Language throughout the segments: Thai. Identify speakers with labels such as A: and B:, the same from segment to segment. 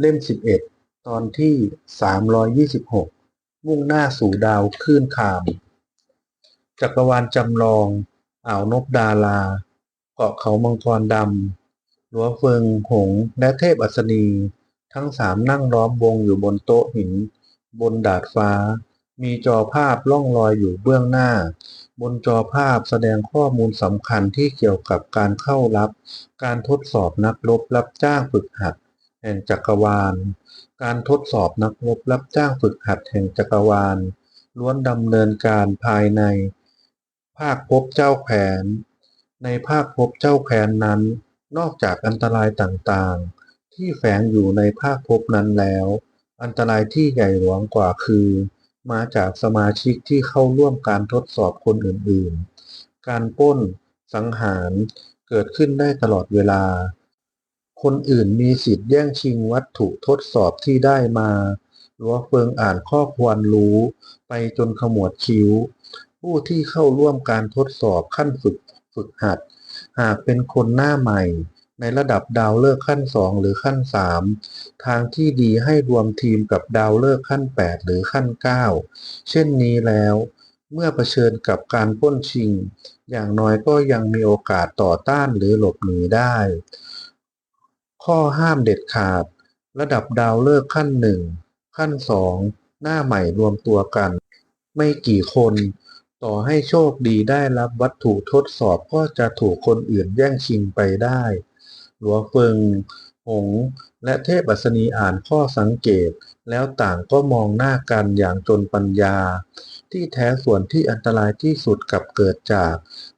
A: เล่ม 11 ตอนที่ 326 มุ่งหน้าสู่ดาวคลื่นคาม จักรวาลจำลอง อ่าวนกดาราเกาะเขามังกรดำหลัวเฟิงหง และเทพอัศนี ทั้งสามนั่งล้อมวงอยู่บนโต๊ะหิน บนดาดฟ้า มีจอภาพล่องลอยอยู่เบื้องหน้า บนจอภาพแสดงข้อมูลสำคัญที่เกี่ยวกับการเข้ารับ การทดสอบนักรบรับจ้างฝึกหัด แห่งจักรวาล การทดสอบนักรบรับจ้างฝึกหัดแห่งจักรวาล ล้วนดำเนินการภายใน ภาคภพเจ้าแผนในภาคภพเจ้าแผนนั้น นอกจากอันตรายต่างๆ ที่แฝงอยู่ในภาคภพนั้นแล้ว อันตรายที่ใหญ่หลวงกว่าคือ มาจากสมาชิกที่เข้าร่วมการทดสอบคนอื่นๆ การป้น สังหารเกิดขึ้นได้ตลอดเวลา คนอื่นมีสิทธิ์แย่งชิงวัตถุทดสอบที่ได้มาหลัวเฟิงอ่านข้อควรรู้ ไปจนขมวดคิ้ว ผู้ที่เข้าร่วมการทดสอบขั้นฝึกฝึกหัด หากเป็นคนหน้าใหม่ ในระดับดาวเลิกขั้นสองหรือขั้นสามทางที่ดีให้รวมทีมกับดาวเลิกขั้นแปดหรือขั้นเก้าเช่นนี้แล้ว เมื่อเผชิญกับการป้นชิง อย่างน้อยก็ยังมีโอกาสต่อต้านหรือหลบหนีได้ ข้อห้ามเด็ดขาด ระดับดาวเลิกขั้นหนึ่งขั้นสองหน้าใหม่รวมตัวกัน ไม่กี่คน ต่อให้โชคดีได้รับวัตถุทดสอบก็จะถูกคนอื่นแย่งชิงไปได้ หลัวเฟิง หง และเทพอัศนีอ่านข้อสังเกต แล้วต่างก็มองหน้ากันอย่างจนปัญญา ที่แท้ส่วนที่อันตรายที่สุดกับเกิดจาก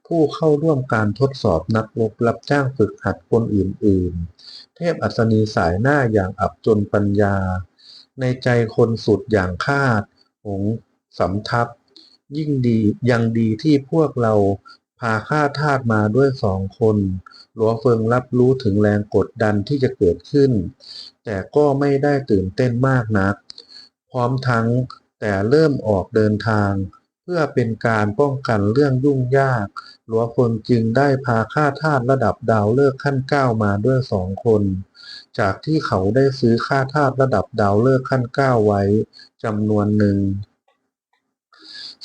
A: ผู้เข้าร่วมการทดสอบนักรบรับจ้างฝึกหัดคนอื่นๆ เทพอัศนีสายหน้าอย่างอับจนปัญญา ในใจคนสุดอย่างคาด หงส์สำทับ ยิ่งดียังดีที่พวกเราพาข้าทาสมาด้วยสองคนหลัวเฟิงรับรู้ถึงแรงกดดันที่จะเกิดขึ้น แต่ก็ไม่ได้ตื่นเต้นมากนัก พร้อมทั้งแต่เริ่มออกเดินทาง พื่อเป็นการป้องกันเรื่องยุ่งยาก หลวเฟิงจึงได้พาข้าทาสระดับดาวเลิกษ์ขั้นเก้ามาด้วยสองคน จากที่เขาได้ซื้อข้าทาสระดับดาวเลิกษ์ขั้นเก้าไว้จำนวนหนึ่ง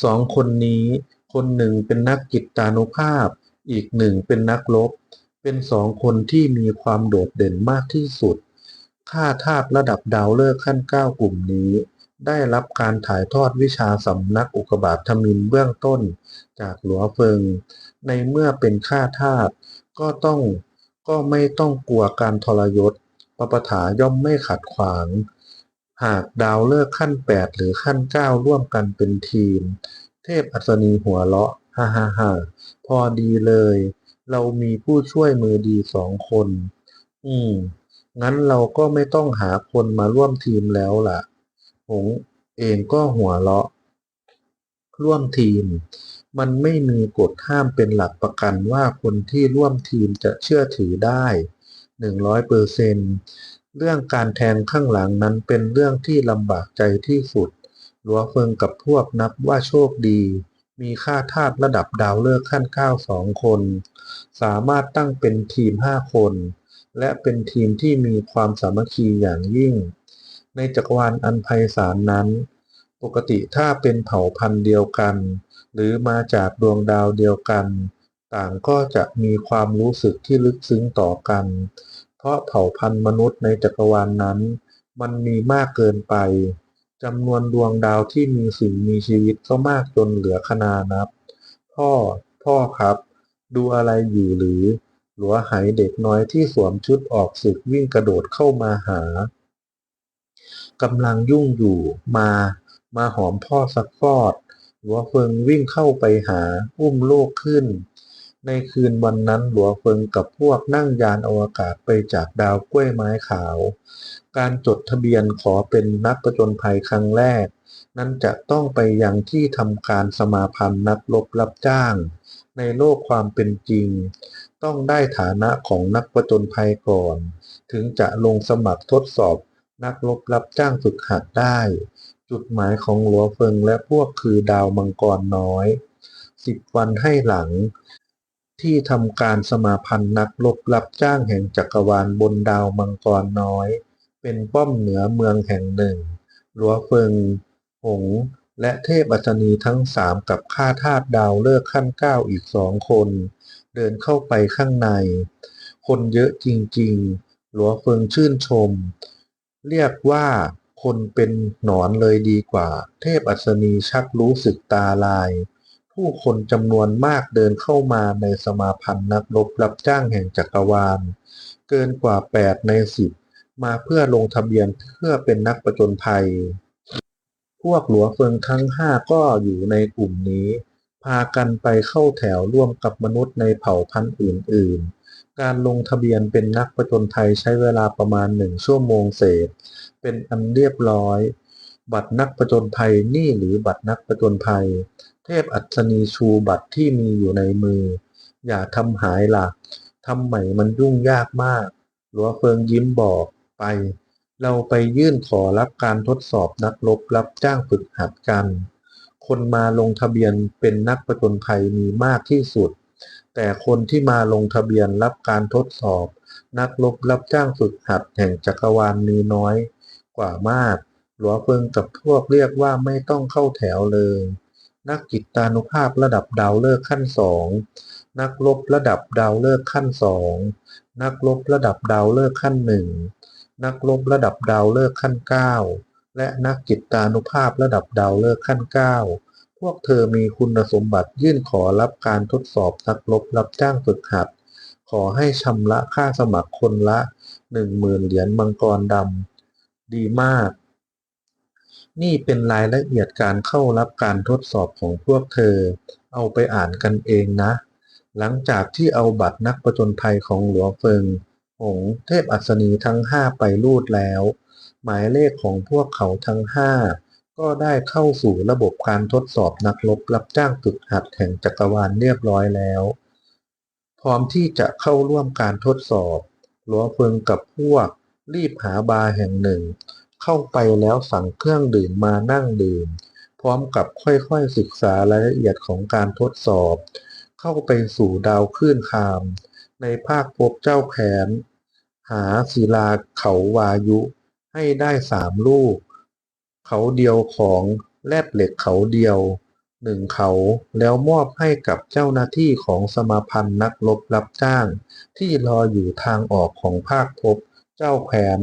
A: สองคนนี้ คนหนึ่งเป็นนักกิตตานุภาพ อีกหนึ่งเป็นนักรบเป็นสองคนที่มีความโดดเด่นมากที่สุด ข้าทาสระดับดาวเลิกษ์ขั้นเก้ากลุ่มนี้ ได้รับการถ่ายทอดวิชาสำนักอุกกาบาตทมินเบื้องต้นจากหลัวเฟิง ในเมื่อเป็นข้าทาสก็ต้องก็ไม่ต้องกลัวการทรยศปปถาย่อมไม่ขัดขวาง หากดาวเลิกขั้นแปดหรือขั้นเก้าร่วมกันเป็นทีม เทพอัศนีหัวเราะฮ่าฮ่าฮ่าพอดีเลย เรามีผู้ช่วยมือดีสองคน อืม งั้นเราก็ไม่ต้องหาคนมาร่วมทีมแล้วล่ะ หงเองก็หัวเราะ ร่วมทีม มันไม่มีกฎห้ามเป็นหลักประกันว่าคนที่ร่วมทีมจะเชื่อถือได้หนึ่งร้อยเปอร์เซนเรื่องการแทงข้างหลังนั้นเป็นเรื่องที่ลำบากใจที่สุดหลัวเฟิงกับพวกนับว่าโชคดี มีค่าทาสระดับดาวเลิกขั้นเก้าสองคน สามารถตั้งเป็นทีมห้าคน และเป็นทีมที่มีความสามัคคีอย่างยิ่ง ในจักรวาลอันไพศาลนั้น ปกติถ้าเป็นเผ่าพันธุ์เดียวกัน หรือมาจากดวงดาวเดียวกัน ต่างก็จะมีความรู้สึกที่ลึกซึ้งต่อกัน เพราะเผ่าพันธุ์มนุษย์ในจักรวาลนั้น มันมีมากเกินไปจำนวนดวงดาวที่มีสิ่งมีชีวิตก็มากจนเหลือคนานับ พ่อ พ่อครับ ดูอะไรอยู่หรือ หลัวไหเด็กน้อยที่สวมชุดออกศึกวิ่งกระโดดเข้ามาหา กำลังยุ่งอยู่มา มาหอมพ่อสักฟอด หลัวเฟิงวิ่งเข้าไปหาอุ้มโลกขึ้น ในคืนวันนั้นหลัวเฟิงกับพวกนั่งยานอวกาศไปจากดาวกล้วยไม้ขาว การจดทะเบียนขอเป็นนักประจนภัยครั้งแรก นั้นจะต้องไปยังที่ทำการสมาพันธ์นักรบรับจ้าง ในโลกความเป็นจริง ต้องได้ฐานะของนักประจนภัยก่อน ถึงจะลงสมัครทดสอบ นักรบรับจ้างฝึกหัดได้ จุดหมายของหลัวเฟิงและพวกคือดาวมังกรน้อยสิบวันให้หลัง ที่ทำการสมาพันธ์นักรบรับจ้างแห่งจักรวาลบนดาวมังกรน้อย เป็นป้อมเหนือเมืองแห่งหนึ่งหลัวเฟิง หง และเทพอัศนีทั้งสามกับข้าทาสดาวเลิกขั้นเก้าอีกสองคน เดินเข้าไปข้างใน คนเยอะจริงๆ หลัวเฟิงชื่นชม เรียกว่าคนเป็นหนอนเลยดีกว่า เทพอัศนีชักรู้สึกตาลาย ผู้คนจำนวนมากเดินเข้ามาในสมาพันธ์นักรบรับจ้างแห่งจักรวาล เกินกว่า 8 ใน10มาเพื่อลงทะเบียนเพื่อเป็นนักประจนภัย พวกหลัวเฟิงทั้งห้าก็อยู่ในกลุ่มนี้ พากันไปเข้าแถวร่วมกับมนุษย์ในเผ่าพันธุ์อื่นๆ การลงทะเบียนเป็นนักประจนภัยใช้เวลาประมาณหนึ่งชั่วโมงเศษ เป็นอันเรียบร้อย บัตรนักประจนภัยนี่หรือบัตรนักประจนภัย เทพอัศนีชูบัตรที่มีอยู่ในมือ อย่าทำหายล่ะทำใหม่มันยุ่งยากมาก หลัวเฟิงยิ้มบอกไป เราไปยื่นขอรับการทดสอบนักรบรับจ้างฝึกหัดกัน คนมาลงทะเบียนเป็นนักประจนภัยมีมากที่สุด แต่คนที่มาลงทะเบียนรับการทดสอบ นักรบรับจ้างฝึกหัดแห่งจักรวาลมีน้อยกว่ามาก หลัวเฟิงกับพวกเรียกว่าไม่ต้องเข้าแถวเลย นักกิตตานุภาพระดับดาวฤกษ์ขั้นสองนักรบระดับดาวฤกษ์ขั้นสองนักรบระดับดาวฤกษ์ขั้นหนึ่งนักรบระดับดาวฤกษ์ขั้นเก้าและนักจิตานุภาพระดับดาวฤกษ์ขั้นเก้า วกเธอมีคุณสมบัติยื่นขอรับการทดสอบนักรบรับจ้างฝึกหัด ขอให้ชำระค่าสมัครคนละหนึ่งหมื่นเหรียญมังกรดำดีมาก นี่เป็นรายละเอียดการเข้ารับการทดสอบของพวกเธอ เอาไปอ่านกันเองนะ หลังจากที่เอาบัตรนักประจนภัยของหลวงเฟิงหงเทพอัศนีทั้งห้าไปรูดแล้ว หมายเลขของพวกเขาทั้งห้า ก็ได้เข้าสู่ระบบการทดสอบนักรบรับจ้างฝึกหัดแห่งจักรวาลเรียบร้อยแล้ว พร้อมที่จะเข้าร่วมการทดสอบหลวงเฟิงกับพวกรีบหาบาร์แห่งหนึ่ง เข้าไปแล้วสั่งเครื่องดื่มมานั่งดื่ม พร้อมกับค่อยๆศึกษารายละเอียดของการทดสอบ เข้าไปสู่ดาวคลื่นคาม ในภาคภพเจ้าแผน หาศิลาเขาวายุให้ได้สามลูก เขาเดียวของแร่เหล็กเขาเดียวหนึ่งเขาแล้วมอบให้กับเจ้าหน้าที่ของสมาพันธ์นักรบรับจ้าง ที่รออยู่ทางออกของภาคภพเจ้าแผน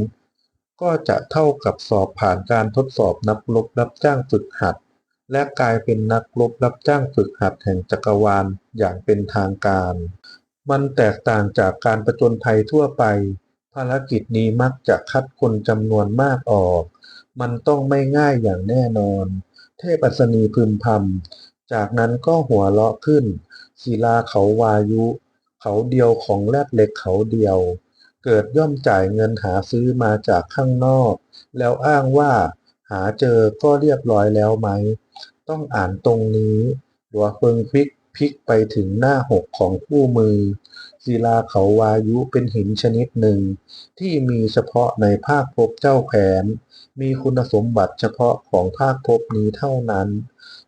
A: ก็จะเท่ากับสอบผ่านการทดสอบนักรบรับจ้างฝึกหัด และกลายเป็นนักรบรับจ้างฝึกหัดแห่งจักรวาลอย่างเป็นทางการ มันแตกต่างจากการประจนภัยทั่วไป ภารกิจนี้มักจะคัดคนจำนวนมากออก มันต้องไม่ง่ายอย่างแน่นอน เทพอัศนีพึมพำจากนั้นก็หัวเราะขึ้น ศิลาเขาวายุ เขาเดียวของแรดเหล็กเขาเดียว เกิดย่อมจ่ายเงินหาซื้อมาจากข้างนอก แล้วอ้างว่า หาเจอก็เรียบร้อยแล้วไหม ต้องอ่านตรงนี้หลัวเฟิงพลิกพลิกไปถึงหน้าหกของคู่มือ ศิลาเขาวายุเป็นหินชนิดหนึ่ง ที่มีเฉพาะในภาคภพเจ้าแผน มีคุณสมบัติเฉพาะของภาคภพนี้เท่านั้น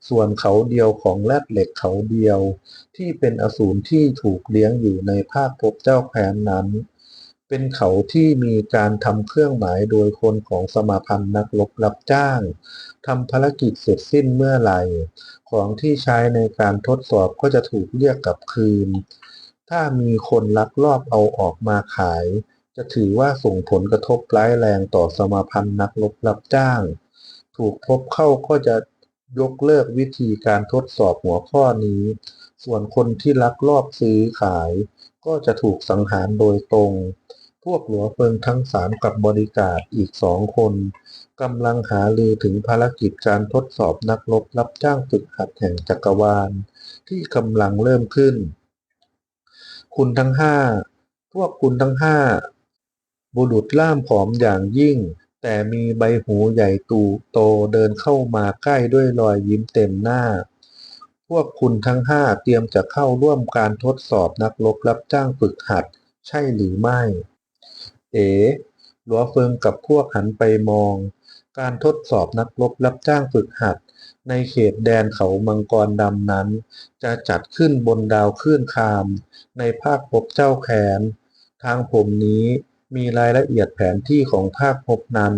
A: ส่วนเขาเดียวของแรดเหล็กเขาเดียว ที่เป็นอสูรที่ถูกเลี้ยงอยู่ในภาคภพเจ้าแผนนั้น เป็นเขาที่มีการทำเครื่องหมายโดยคนของสมาพันธ์นักรบรับจ้างทำภารกิจเสร็จสิ้นเมื่อไหร่ ของที่ใช้ในการทดสอบก็จะถูกเรียกกลับคืน ถ้ามีคนลักลอบเอาออกมาขาย จะถือว่าส่งผลกระทบร้ายแรงต่อสมาพันธ์นักรบรับจ้าง ถูกพบเข้าก็จะยกเลิกวิธีการทดสอบหัวข้อนี้ ส่วนคนที่ลักลอบซื้อขาย ก็จะถูกสังหารโดยตรง พวกหลัวเฟิงทั้งสามกับบริการอีกสองคนกำลังหาลือถึงภารกิจการทดสอบนักรบรับจ้างฝึกหัดแห่งจักรวาล ที่กำลังเริ่มขึ้น คุณทั้งห้า พวกคุณทั้งห้า บุรุษล่ามผอมอย่างยิ่ง แต่มีใบหูใหญ่ตูโตเดินเข้ามาใกล้ด้วยรอยยิ้มเต็มหน้า พวกคุณทั้งห้าเตรียมจะเข้าร่วมการทดสอบนักรบรับจ้างฝึกหัด ใช่หรือไม่ เอ๋หลัวเฟิงกับพวกหันไปมอง การทดสอบนักรบรับจ้างฝึกหัด ในเขตแดนเขามังกรดำนั้น จะจัดขึ้นบนดาวคลื่นคาม ในภาคภพเจ้าแขน ทางผมนี้ มีรายละเอียดแผนที่ของภาคภพนั้น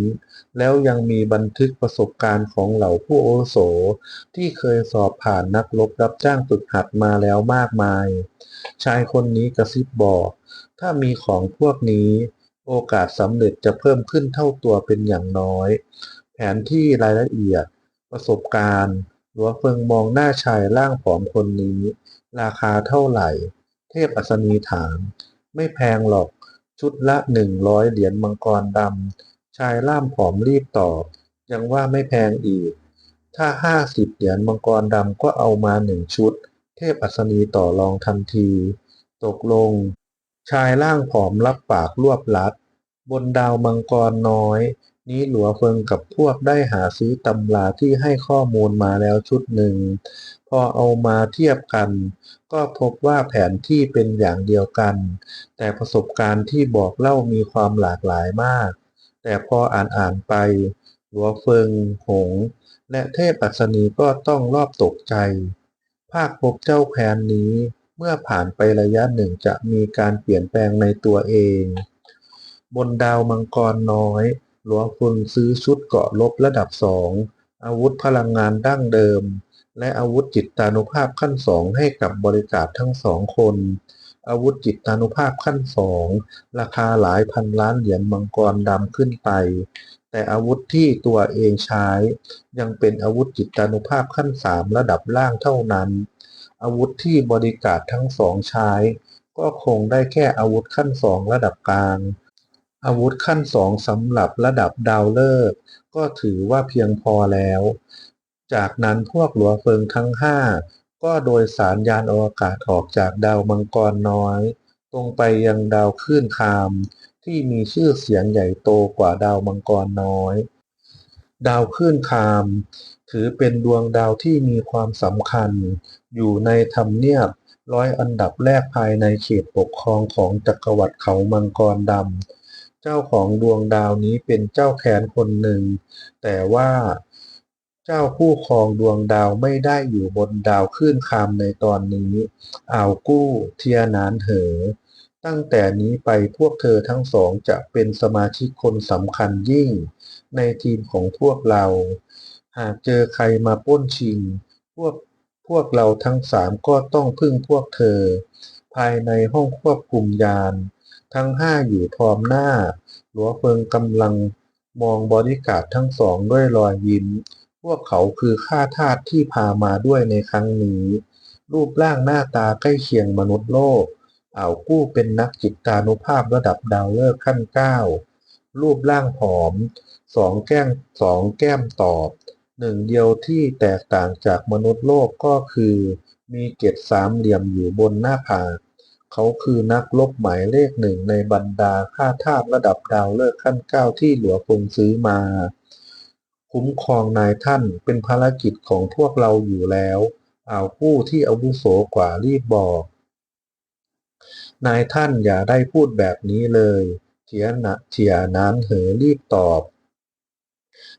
A: แล้วยังมีบันทึกประสบการณ์ของเหล่าผู้โอโส ที่เคยสอบผ่านนักรบรับจ้างฝึกหัดมาแล้วมากมาย ชายคนนี้กระซิบบอก ถ้ามีของพวกนี้ โอกาสสำเร็จจะเพิ่มขึ้นเท่าตัวเป็นอย่างน้อย แผนที่รายละเอียด ประสบการณ์หลัวเฟิงมองหน้าชายร่างผอมคนนี้ ราคาเท่าไหร่ เทพอัศนีถาม ไม่แพงหรอก ชุดละหนึ่งร้อยเหรียญมังกรดำชายล่ามผอมรีบตอบ ยังว่าไม่แพงอีก ถ้าห้าสิบเหรียญมังกรดำก็เอามาหนึ่งชุด เทพอัศนีต่อรองทันที ตกลง ชายล่างผอมรับปากรวบลัด บนดาวมังกรน้อย นี้หลัวเฟิงกับพวกได้หาซื้อตำราที่ให้ข้อมูลมาแล้วชุดหนึ่ง พอเอามาเทียบกัน ก็พบว่าแผนที่เป็นอย่างเดียวกัน แต่ประสบการณ์ที่บอกเล่ามีความหลากหลายมาก แต่พออ่านอ่านไป หลัวเฟิง หง และเทพอัศนีก็ต้องรอบตกใจ ภาคภพเจ้าแคว้นนี้ เมื่อผ่านไประยะหนึ่งจะมีการเปลี่ยนแปลงในตัวเอง บนดาวมังกรน้อย หลวงฟุนซื้อชุดเกราะรบระดับสองอาวุธพลังงานดั้งเดิม และอาวุธจิตตานุภาพขั้นสองให้กับบริการทั้งสองคน อาวุธจิตตานุภาพขั้นสองราคาหลายพันล้านเหรียญมังกรดำขึ้นไป แต่อาวุธที่ตัวเองใช้ ยังเป็นอาวุธจิตตานุภาพขั้นสามระดับล่างเท่านั้น อาวุธที่บริการทั้งสองใช้ ก็คงได้แค่อาวุธขั้นสองระดับกลาง อาวุธขั้นสองสำหรับระดับดาวเลิกษ์ก็ถือว่าเพียงพอแล้ว จากนั้นพวกหลัวเฟิงทั้งห้าก็โดยสารยานอวกาศออกจากดาวมังกรน้อย ตรงไปยังดาวคลื่นคาม ที่มีชื่อเสียงใหญ่โตกว่าดาวมังกรน้อย ดาวคลื่นคาม ถือเป็นดวงดาวที่มีความสำคัญ อยู่ในทำเนียบร้อยอันดับแรกภายในเขตปกครองของจักรวรรดิเขามังกรดำ เจ้าของดวงดาวนี้เป็นเจ้าแค้นคนหนึ่ง แต่ว่าเจ้าผู้ครองดวงดาวไม่ได้อยู่บนดาวคลื่นคามในตอนนี้อ่าวกู้เทียนานเหอ ตั้งแต่นี้ไปพวกเธอทั้งสองจะเป็นสมาชิกคนสำคัญยิ่ง ในทีมของพวกเรา หากเจอใครมาป้นชิง พวกพวกเราทั้งสามก็ต้องพึ่งพวกเธอ ภายในห้องควบคุมยาน ทั้งห้าอยู่พร้อมหน้า หลัวเฟิงกำลังมองบอดี้การ์ดทั้งสองด้วยรอยยิ้ม พวกเขาคือข้าทาสที่พามาด้วยในครั้งนี้ รูปร่างหน้าตาใกล้เคียงมนุษย์โลกอ่าวกู้เป็นนักจิตานุภาพระดับดาวฤกษ์ขั้นเก้ารูปร่างผอมสองแก้มสองแก้มตอบ หนึ่งเดียวที่แตกต่างจากมนุษย์โลกก็คือ มีเกล็ดสามเหลี่ยมอยู่บนหน้าผาก เขาคือนักลบหมายเลขหนึ่งในบรรดาข้าทาสระดับดาวฤกษ์ขั้นเก้าที่หลัวฟงซื้อมา คุ้มครองนายท่านเป็นภารกิจของพวกเราอยู่แล้วเอาผู้ที่อาวุโสกว่ารีบบอก นายท่านอย่าได้พูดแบบนี้เลยเทียนะเทียนานเหอรีบตอบ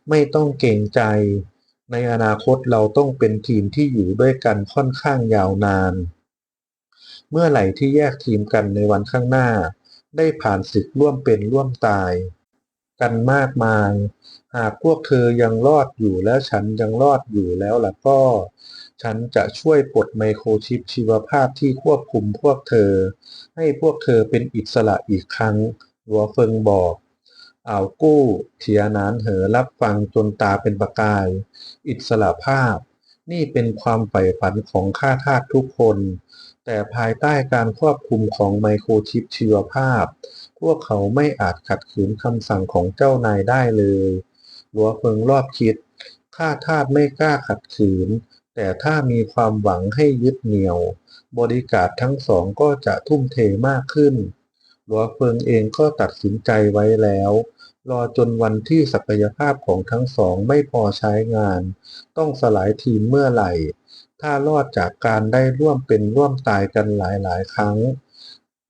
A: ไม่ต้องเกรงใจ ในอนาคตเราต้องเป็นทีมที่อยู่ด้วยกันค่อนข้างยาวนาน เมื่อไหร่ที่แยกทีมกันในวันข้างหน้า ได้ผ่านศึกร่วมเป็นร่วมตาย กันมากมาย หากพวกเธอยังรอดอยู่และฉันยังรอดอยู่แล้วล่ะก็ ฉันจะช่วยปลดไมโครชิปชีวภาพที่ควบคุมพวกเธอ ให้พวกเธอเป็นอิสระอีกครั้งหลัวเฟิงบอกอ่าวกู้เทียนานเหอรับฟังจนตาเป็นประกาย อิสระภาพ นี่เป็นความใฝ่ฝันของข้าทาสทุกคน แต่ภายใต้การควบคุมของไมโครชิปชีวภาพ พวกเขาไม่อาจขัดขืนคำสั่งของเจ้านายได้เลยหลัวเฟิงรอบคิด ข้าทาสไม่กล้าขัดขืน แต่ถ้ามีความหวังให้ยึดเหนี่ยว บริการทั้งสองก็จะทุ่มเทมากขึ้น หลัวเฟิงเองก็ตัดสินใจไว้แล้ว รอจนวันที่ศักยภาพของทั้งสองไม่พอใช้งาน ต้องสลายทีมเมื่อไหร่ ถ้ารอดจากการได้ร่วมเป็นร่วมตายกันหลาย ๆ ครั้ง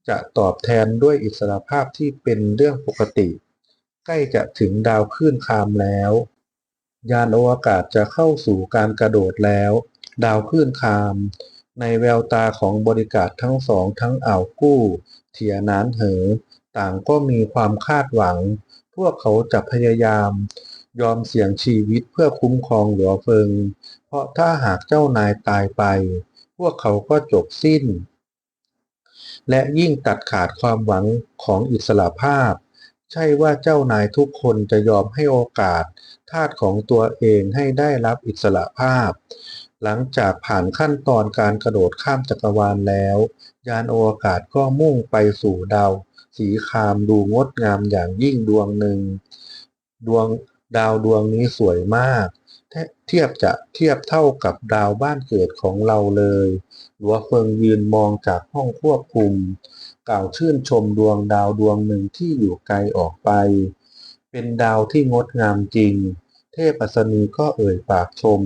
A: จะตอบแทนด้วยอิสรภาพที่เป็นเรื่องปกติ ใกล้จะถึงดาวคลื่นคามแล้ว ยานอวกาศจะเข้าสู่การกระโดดแล้ว ดาวคลื่นคาม ในแววตาของบริการทั้งสองทั้งอ่าวกู้เถียนานเหอ ต่างก็มีความคาดหวัง พวกเขาจะพยายาม ยอมเสี่ยงชีวิตเพื่อคุ้มครองหลัวเฟิง ราะถ้าหากเจ้านายตายไป พวกเขาก็จบสิ้น และยิ่งตัดขาดความหวังของอิสระภาพ ใช่ว่าเจ้านายทุกคนจะยอมให้โอกาสทาสของตัวเองให้ได้รับอิสระภาพ หลังจากผ่านขั้นตอนการกระโดดข้ามจักรวาลแล้ว ยานอวกาศก็มุ่งไปสู่ดาวสีคามดูงดงามอย่างยิ่งดวงหนึ่ง ดวงดาวดวงนี้สวยมาก เทียบจะเทียบเท่ากับดาวบ้านเกิดของเราเลยหลัวเฟิงยืนมองจากห้องควบคุม กล่าวชื่นชมดวงดาวดวงหนึ่งที่อยู่ไกลออกไป เป็นดาวที่งดงามจริง เทพอัศนีก็เอ่ยปากชม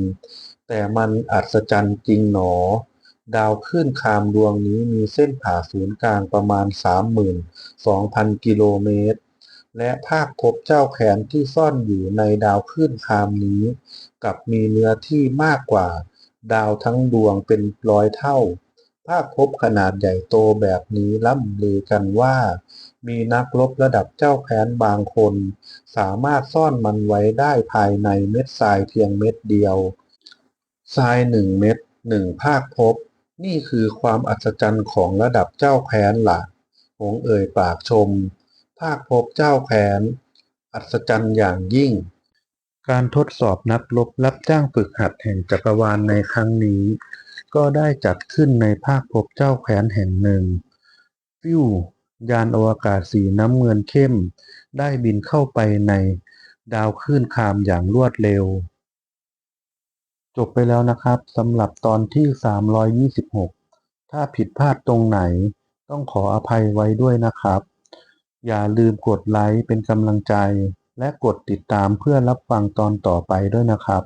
A: แต่มันอัศจรรย์จริงหนอ ดาวคลื่นคามดวงนี้มีเส้นผ่าศูนย์กลางประมาณ 32,000 กิโลเมตร และภาคภพเจ้าแขนที่ซ่อนอยู่ในดาวคลื่นคามนี้ กับมีเนื้อที่มากกว่า ดาวทั้งดวงเป็นร้อยเท่า ภาคภพขนาดใหญ่โตแบบนี้ล่ำลือกันว่า มีนักรบระดับเจ้าแค้นบางคน สามารถซ่อนมันไว้ได้ภายในเม็ดทรายเพียงเม็ดเดียวทรายหนึ่งเม็ดหนึ่งภาคภพนี่คือความอัศจรรย์ของระดับเจ้าแคว้นล่ะหงเอ่ยปากชม ภาคภพเจ้าแคว้นอัศจรรย์อย่างยิ่ง การทดสอบนักรบรับจ้างฝึกหัดแห่งจักรวาลในครั้งนี้ ก็ได้จัดขึ้นในภาคภพเจ้าแคว้นแห่งหนึ่ง ฟิวยานอวกาศสีน้ำเงินเข้ม ได้บินเข้าไปในดาวคลื่นคามอย่างรวดเร็ว จบไปแล้วนะครับสำหรับตอนที่ 326 ถ้าผิดพลาดตรงไหน ต้องขออภัยไว้ด้วยนะครับ อย่าลืมกดไลค์เป็นกำลังใจ และกดติดตามเพื่อรับฟังตอนต่อไปด้วยนะครับ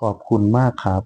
A: ขอบคุณมากครับ